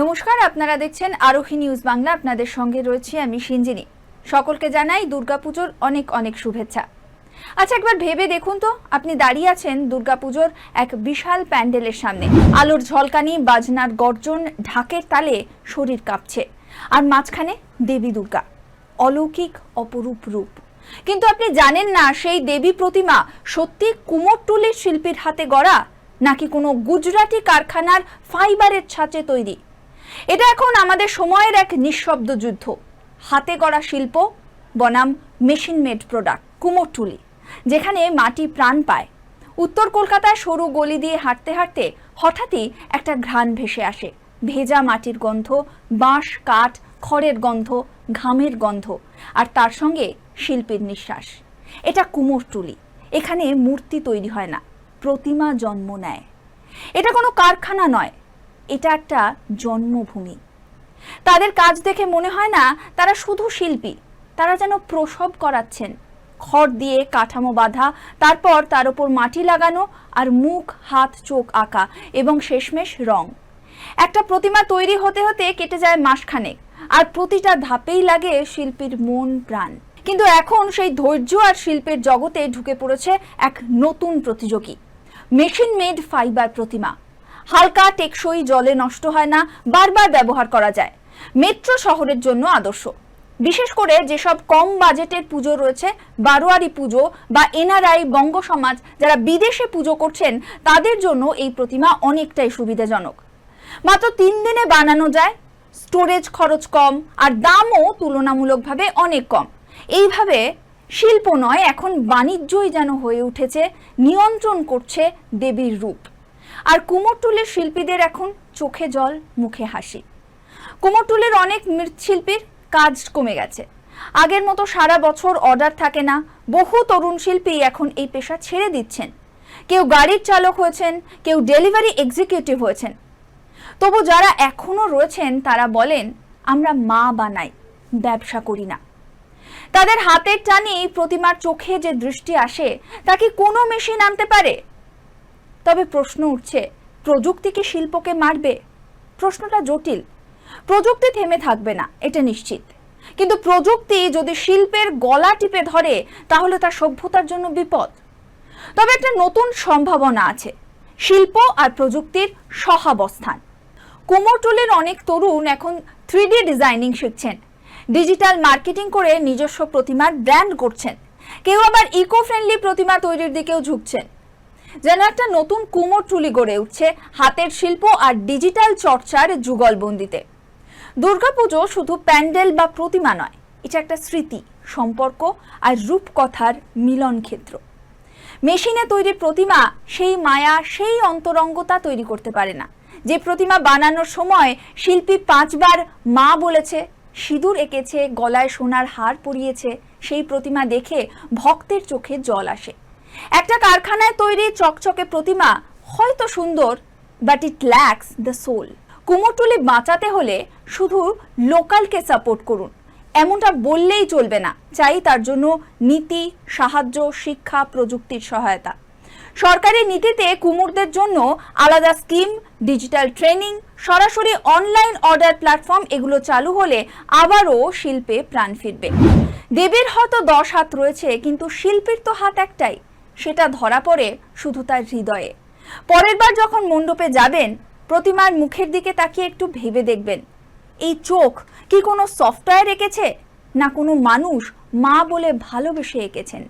নমস্কার, আপনারা দেখছেন আরোহী নিউজ বাংলা। আপনাদের সঙ্গে রয়েছি আমি সিঞ্জিনী। সকলকে জানাই দুর্গাপুজোর অনেক অনেক শুভেচ্ছা। আচ্ছা একবার ভেবে দেখুন তো, আপনি দাঁড়িয়ে আছেন দুর্গাপুজোর এক বিশাল প্যান্ডেলের সামনে। আলোর ঝলকানি, বাজনার গর্জন, ঢাকের তালে শরীর কাঁপছে। আর মাঝখানে দেবী দুর্গা, অলৌকিক অপরূপ রূপ। কিন্তু আপনি জানেন না, সেই দেবী প্রতিমা সত্যি কুমোরটুলির শিল্পীর হাতে গড়া, নাকি কোনো গুজরাটি কারখানার ফাইবারের ছাঁচে তৈরি? এটা এখন আমাদের সময়ের এক নিঃশব্দ যুদ্ধ। হাতে গড়া শিল্প, বনাম মেশিন মেড প্রোডাক্ট কুমোরটুলি যেখানে মাটি প্রাণ পায়। উত্তর কলকাতায় সরু গলি দিয়ে হাঁটতে হাঁটতে হঠাৎই একটা ঘ্রাণ ভেসে আসে। ভেজা মাটির গন্ধ, বাঁশ, কাঠ, খড়ের গন্ধ, ঘামের গন্ধ, আর তার সঙ্গে শিল্পীর নিঃশ্বাস। এটা কুমোরটুলি এখানে মূর্তি তৈরি হয় না, প্রতিমা জন্ম নেয়। এটা কোনো কারখানা নয় এটা একটা জন্মভূমি। তাদের কাজ দেখে মনে হয় না তারা শুধু শিল্পী, তারা যেন প্রসব করাচ্ছেন। খড় দিয়ে কাঠামো বাঁধা, তারপর তার উপর মাটি লাগানো আর মুখ, হাত, চোখ আঁকা এবং শেষমেশ রং। একটা প্রতিমা তৈরি হতে হতে কেটে যায় মাসখানেক আর প্রতিটা ধাপেই লাগে শিল্পীর মন প্রাণ। কিন্তু এখন সেই ধৈর্য আর শিল্পের জগতে ঢুকে পড়েছে এক নতুন প্রতিযোগী মেশিন মেড ফাইবার প্রতিমা। হালকা টেকসই জলে নষ্ট হয় না, বারবার ব্যবহার করা যায়। মেট্রো শহরের জন্য আদর্শ। বিশেষ করে যেসব কম বাজেটের পুজো রয়েছে, বারোয়ারি পুজো বা এনআরআই, বঙ্গ সমাজ, যারা বিদেশে পুজো করছেন, তাদের জন্য এই প্রতিমা অনেকটাই সুবিধাজনক। মাত্র তিন দিনে বানানো যায়, স্টোরেজ খরচ কম আর দামও তুলনামূলকভাবে অনেক কম। এইভাবে শিল্প নয়, এখন বাণিজ্যই যেন হয়ে উঠেছে, নিয়ন্ত্রণ করছে দেবীর রূপ। আর কুমোরটুলির শিল্পীদের এখন চোখে জল, মুখে হাসি। কুমোরটুলির অনেক মৃৎশিল্পীর কাজ কমে গেছে। আগের মতো সারা বছর অর্ডার থাকে না, বহু তরুণ শিল্পী এখন এই পেশা ছেড়ে দিচ্ছেন। কেউ গাড়ির চালক হয়েছেন, কেউ ডেলিভারি এক্সিকিউটিভ হয়েছেন। তবু যারা এখনও রয়েছেন, তারা বলেন, আমরা মা বানাই, ব্যবসা করি না। তাদের হাতের টানেই প্রতিমার চোখে যে দৃষ্টি আসে, তা কি কোনো মেশিন আনতে পারে? তবে প্রশ্ন উঠছে, প্রযুক্তি কি শিল্পকে মারবে? প্রশ্নটা জটিল। প্রযুক্তি থেমে থাকবে না, এটা নিশ্চিত। কিন্তু প্রযুক্তি যদি শিল্পের গলা টিপে ধরে, তাহলে তা সভ্যতার জন্য বিপদ। তবে একটা নতুন সম্ভাবনা আছে, শিল্প আর প্রযুক্তির সহাবস্থান। কুমোরটুলির অনেক তরুণ এখন থ্রি ডিজাইনিং শিখছেন। ডিজিটাল মার্কেটিং করে নিজস্ব প্রতিমার ব্র্যান্ড করছেন কেউ আবার ইকো ফ্রেন্ডলি প্রতিমা তৈরির দিকেও ঝুঁকছেন। যেন একটা নতুন কুমোর কুমোরটুলি গড়ে উঠছে হাতের শিল্প আর ডিজিটাল চর্চার যুগলবন্দিতে। দুর্গাপুজো শুধু প্যান্ডেল বা প্রতিমা নয়, এটা একটা স্মৃতি, সম্পর্ক আর রূপকথার মিলন ক্ষেত্র। মেশিনে তৈরি প্রতিমা সেই মায়া, সেই অন্তরঙ্গতা তৈরি করতে পারে না। যে প্রতিমা বানানোর সময় শিল্পী পাঁচবার মা বলেছে, সিঁদুর এঁকেছে, গলায় সোনার হার পরিয়েছে, সেই প্রতিমা দেখে ভক্তের চোখে জল আসে। একটা কারখানায় তৈরি চকচকে প্রতিমা হয়তো সুন্দর but it lacks the soul Kumortuli বাঁচাতে হলে শুধু লোকালকে সাপোর্ট করুন। এমনটা বললেই চলবে না, চাই তার জন্য নীতি, সাহায্য, শিক্ষা, প্রযুক্তির সহায়তা। সরকারি নীতিতে কুমোরদের জন্য আলাদা স্কিম, ডিজিটাল ট্রেনিং, সরাসরি অনলাইন অর্ডার প্ল্যাটফর্ম এগুলো চালু হলে আবারও শিল্পে প্রাণ ফিরবে। দেবীর হয়তো দশ হাত রয়েছে, কিন্তু শিল্পীর তো হাত একটাই। সেটা ধরা পড়ে শুধু তার হৃদয়ে। পরের বার যখন মণ্ডপে যাবেন, প্রতিমার মুখের দিকে তাকিয়ে একটু ভেবে দেখবেন, এই চোখ কি কোনো সফটওয়্যার এঁকেছে, না কোনো মানুষ মা বলে ভালোবেসে এঁকেছেন?